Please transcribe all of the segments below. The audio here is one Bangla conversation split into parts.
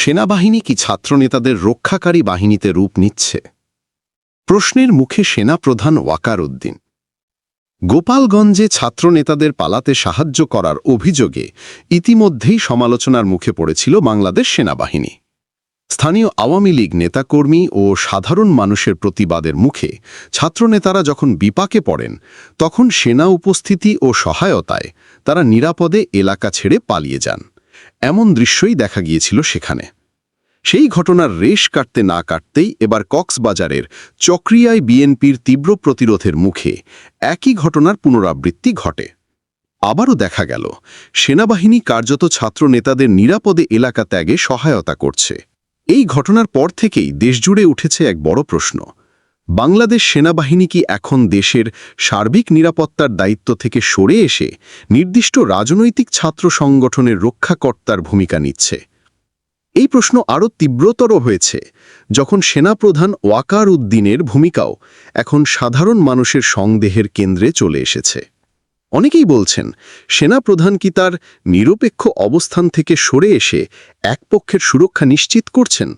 সেনাবাহিনী কি ছাত্রনেতাদের রক্ষাকারী বাহিনীতে রূপ নিচ্ছে? প্রশ্নের মুখে সেনাপ্রধান ওয়াকার উদ্দিন গোপালগঞ্জে ছাত্রনেতাদের পালাতে সাহায্য করার অভিযোগে ইতিমধ্যেই সমালোচনার মুখে পড়েছিল বাংলাদেশ সেনাবাহিনী। স্থানীয় আওয়ামী লীগ নেতাকর্মী ও সাধারণ মানুষের প্রতিবাদের মুখে ছাত্রনেতারা যখন বিপাকে পড়েন, তখন সেনা উপস্থিতি ও সহায়তায় তারা নিরাপদে এলাকা ছেড়ে পালিয়ে যান। এমন দৃশ্যই দেখা গিয়েছিল সেখানে। সেই ঘটনার রেশ কাটতে না কাটতেই এবার কক্সবাজারের চক্রিয়ায় বিএনপির তীব্র প্রতিরোধের মুখে একই ঘটনার পুনরাবৃত্তি ঘটে। আবারও দেখা গেল, সেনাবাহিনী কার্যত ছাত্র নেতাদের নিরাপদে এলাকা ত্যাগে সহায়তা করছে। এই ঘটনার পর থেকেই দেশজুড়ে উঠেছে এক বড় প্রশ্ন বাংলাদেশ সেনাবাহিনী কি এখন দেশের সার্বিক নিরাপত্তার দায়িত্ব থেকে সরে এসে নির্দিষ্ট রাজনৈতিক ছাত্র সংগঠনের রক্ষাকর্তার ভূমিকা নিচ্ছে? এই প্রশ্ন আরও তীব্রতর হয়েছে। যখন সেনাপ্রধান ওয়াকার উদ্দিনের ভূমিকাও এখন সাধারণ মানুষের সংদেহের কেন্দ্রে চলে এসেছে। অনেকেই বলছেন, সেনাপ্রধান কি তার নিরপেক্ষ অবস্থান থেকে সরে এসে এক পক্ষের সুরক্ষা নিশ্চিত করছেন?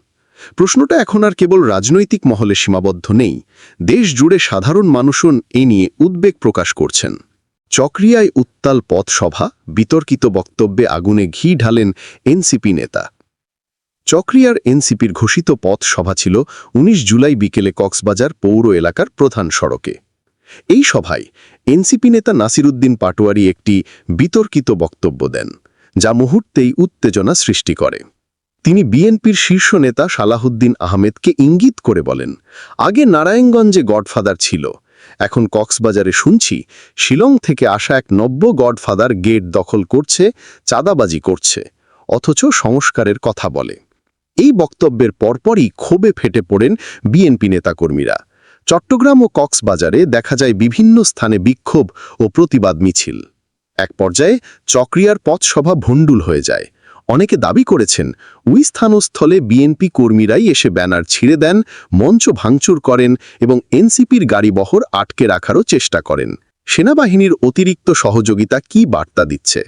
প্রশ্নটা এখন আর কেবল রাজনৈতিক মহলে সীমাবদ্ধ নেই। দেশ জুড়ে সাধারণ মানুষও এ নিয়ে উদ্বেগ প্রকাশ করছেন। চক্রিয়ায় উত্তাল পথসভা, বিতর্কিত বক্তব্যে আগুনে ঘি ঢালেন এনসিপি নেতা। চক্রিয়ার এনসিপির ঘোষিত পথ সভা ছিল ১৯ জুলাই বিকেলে কক্সবাজার পৌর এলাকার প্রধান সড়কে। এই সভায় এনসিপি নেতা নাসিরুদ্দিন পাটোয়ারি একটি বিতর্কিত বক্তব্য দেন, যা মুহূর্তেই উত্তেজনা সৃষ্টি করে। তিনি বিএনপির শীর্ষ নেতা সালাহুদ্দিন আহমেদকে ইঙ্গিত করে বলেন, আগে নারায়ণগঞ্জে গডফাদার ছিল, এখন কক্সবাজারে শুনছি শিলং থেকে আসা এক নব্য গডফাদার গেট দখল করছে, চাঁদাবাজি করছে, অথচ সংস্কারের কথা বলে। এই বক্তব্যের পরপরই ক্ষোভে ফেটে পড়েন বিএনপি নেতাকর্মীরা। চট্টগ্রাম ও কক্সবাজারে দেখা যায় বিভিন্ন স্থানে বিক্ষোভ ও প্রতিবাদ মিছিল। এক পর্যায়ে চক্রিয়ার পথসভা ভণ্ডুল হয়ে যায়। অনেকে দাবি করেছেন, ওই স্থানস্থলে বিএনপি কর্মীরাই এসে ব্যানার ছিঁড়ে দেন, মঞ্চ ভাঙচুর করেন এবং এনসিপির গাড়িবহর আটকে রাখারও চেষ্টা করেন। সেনাবাহিনীর অতিরিক্ত সহযোগিতা কি বার্তা দিচ্ছে?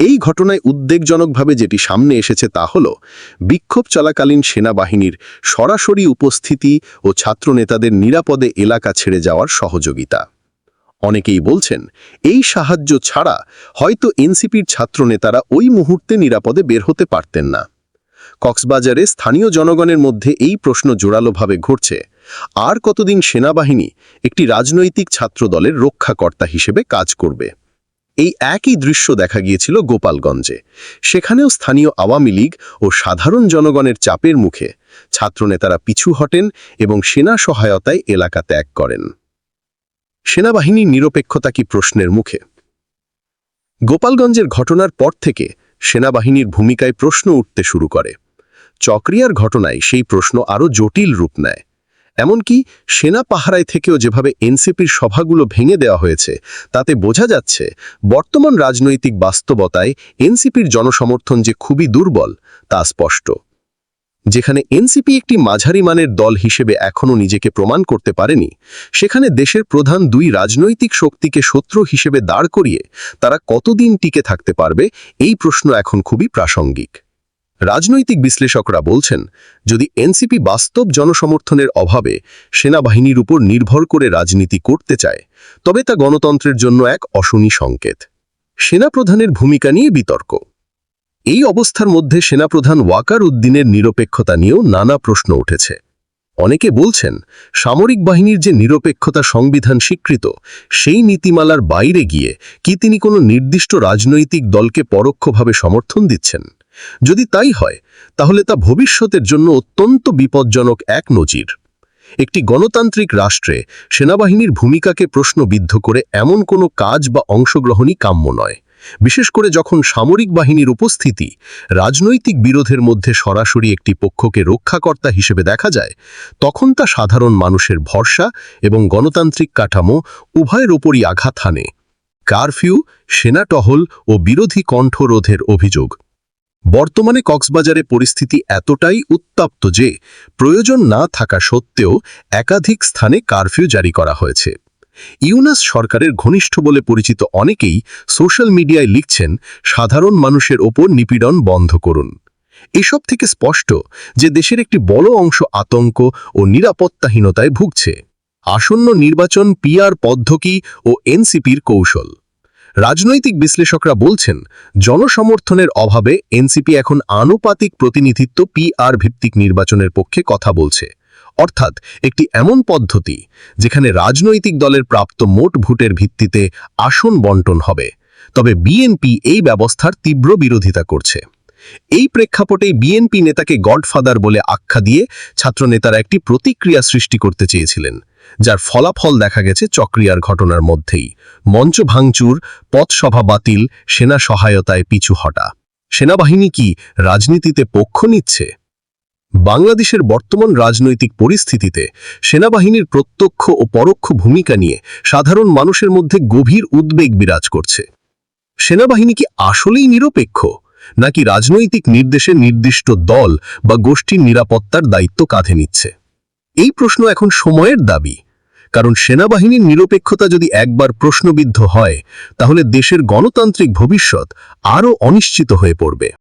এই ঘটনায় উদ্বেগজনকভাবে যেটি সামনে এসেছে তা হল, বিক্ষোভ চলাকালীন সেনাবাহিনীর সরাসরি উপস্থিতি ও ছাত্রনেতাদের নিরাপদে এলাকা ছেড়ে যাওয়ার সহযোগিতা। অনেকেই বলছেন, এই সাহায্য ছাড়া হয়তো এনসিপির ছাত্রনেতারা ওই মুহূর্তে নিরাপদে বের হতে পারতেন না। কক্সবাজারে স্থানীয় জনগণের মধ্যে এই প্রশ্ন জোরালোভাবে ঘটছে আর কতদিন সেনাবাহিনী একটি রাজনৈতিক ছাত্রদলের রক্ষাকর্তা হিসেবে কাজ করবে? এই একই দৃশ্য দেখা গিয়েছিল গোপালগঞ্জে। সেখানেও স্থানীয় আওয়ামী লীগ ও সাধারণ জনগণের চাপের মুখে ছাত্রনেতারা পিছু হটেন এবং সেনা সহায়তায় এলাকা ত্যাগ করেন। সেনাবাহিনীর নিরপেক্ষতা কি প্রশ্নের মুখে? গোপালগঞ্জের ঘটনার পর থেকে সেনাবাহিনীর ভূমিকায় প্রশ্ন উঠতে শুরু করে। চক্রিয়ার ঘটনায় সেই প্রশ্ন আরও জটিল রূপ নেয়। এমনকি সেনা পাহারায় থেকেও যেভাবে এনসিপির সভাগুলো ভেঙে দেওয়া হয়েছে, তাতে বোঝা যাচ্ছে বর্তমান রাজনৈতিক বাস্তবতায় এনসিপির জনসমর্থন যে খুবই দুর্বল, তা স্পষ্ট। যেখানে এনসিপি একটি মাঝারি মানের দল হিসেবে এখনও নিজেকে প্রমাণ করতে পারেনি, সেখানে দেশের প্রধান দুই রাজনৈতিক শক্তিকে শত্রু হিসেবে দাঁড় করিয়ে তারা কতদিন টিকে থাকতে পারবে, এই প্রশ্ন এখন খুবই প্রাসঙ্গিক। রাজনৈতিক বিশ্লেষকরা বলছেন, যদি এনসিপি বাস্তব জনসমর্থনের অভাবে সেনাবাহিনীর উপর নির্ভর করে রাজনীতি করতে চায়, তবে তা গণতন্ত্রের জন্য এক অশনি সংকেত। সেনাপ্রধানের ভূমিকা নিয়ে বিতর্ক। এই অবস্থার মধ্যে সেনাপ্রধান ওয়াকার উদ্দিনের নিরপেক্ষতা নিয়েও নানা প্রশ্ন উঠেছে। অনেকে বলছেন, সামরিক বাহিনীর যে নিরপেক্ষতা সংবিধান স্বীকৃত, সেই নীতিমালার বাইরে গিয়ে কি তিনি কোনো নির্দিষ্ট রাজনৈতিক দলকে পরোক্ষভাবে সমর্থন দিচ্ছেন? যদি তাই হয়, তাহলে তা ভবিষ্যতের জন্য অত্যন্ত বিপজ্জনক এক নজির। একটি গণতান্ত্রিক রাষ্ট্রে সেনাবাহিনীর ভূমিকাকে প্রশ্নবিদ্ধ করে এমন কোনো কাজ বা অংশগ্রহণই কাম্য নয়। বিশেষ করে যখন সামরিক বাহিনীর উপস্থিতি রাজনৈতিক বিরোধের মধ্যে সরাসরি একটি পক্ষকে রক্ষাকর্তা হিসেবে দেখা যায়, তখন তা সাধারণ মানুষের ভরসা এবং গণতান্ত্রিক কাঠামো উভয়ের ওপরই আঘাত হানে। কারফিউ, সেনা টহল ও বিরোধী কণ্ঠরোধের অভিযোগ। বর্তমানে কক্সবাজারে পরিস্থিতি এতটাই উত্তপ্ত যে প্রয়োজন না থাকা সত্ত্বেও একাধিক স্থানে কারফিউ জারি করা হয়েছে। ইউনাস সরকারের ঘনিষ্ঠ বলে পরিচিত অনেকেই সোশ্যাল মিডিয়ায় লিখছেন, সাধারণ মানুষের ওপর নিপীড়ন বন্ধ করুন। এসব থেকে স্পষ্ট যে দেশের একটি বড় অংশ আতঙ্ক ও নিরাপত্তাহীনতায় ভুগছে। আসন্ন নির্বাচন পিআর পদ্ধতি ও এনসিপির কৌশল। রাজনৈতিক বিশ্লেষকরা বলছেন, জনসমর্থনের অভাবে এনসিপি এখন আনুপাতিক প্রতিনিধিত্ব পিআর ভিত্তিক নির্বাচনের পক্ষে কথা বলছে। অর্থাৎ একটি এমন পদ্ধতি যেখানে রাজনৈতিক দলের প্রাপ্ত মোট ভোটের ভিত্তিতে আসন বন্টন হবে। তবে বিএনপি এই ব্যবস্থার তীব্র বিরোধিতা করছে। এই প্রেক্ষাপটেই বিএনপি নেতাকে গডফাদার বলে আখ্যা দিয়ে ছাত্রনেতারা একটি প্রতিক্রিয়া সৃষ্টি করতে চেয়েছিলেন, যার ফলাফল দেখা গেছে চক্রিয়ার ঘটনার মধ্যেই। মঞ্চ ভাঙচুর, পথসভা বাতিল, সেনা সহায়তায় পিছু হটা। সেনাবাহিনী কি রাজনীতিতে পক্ষ নিচ্ছে? বাংলাদেশের বর্তমান রাজনৈতিক পরিস্থিতিতে সেনাবাহিনীর প্রত্যক্ষ ও পরোক্ষ ভূমিকা নিয়ে সাধারণ মানুষের মধ্যে গভীর উদ্বেগ বিরাজ করছে। সেনাবাহিনী কি আসলেই নিরপেক্ষ? নাকি রাজনৈতিক নির্দেশে নির্দিষ্ট দল বা গোষ্ঠীর নিরাপত্তার দায়িত্ব কাঁধে নিচ্ছে? এই প্রশ্ন এখন সময়ের দাবি। কারণ সেনাবাহিনীর নিরপেক্ষতা যদি একবার প্রশ্নবিদ্ধ হয়, তাহলে দেশের গণতান্ত্রিক ভবিষ্যৎ আরও অনিশ্চিত হয়ে পড়বে।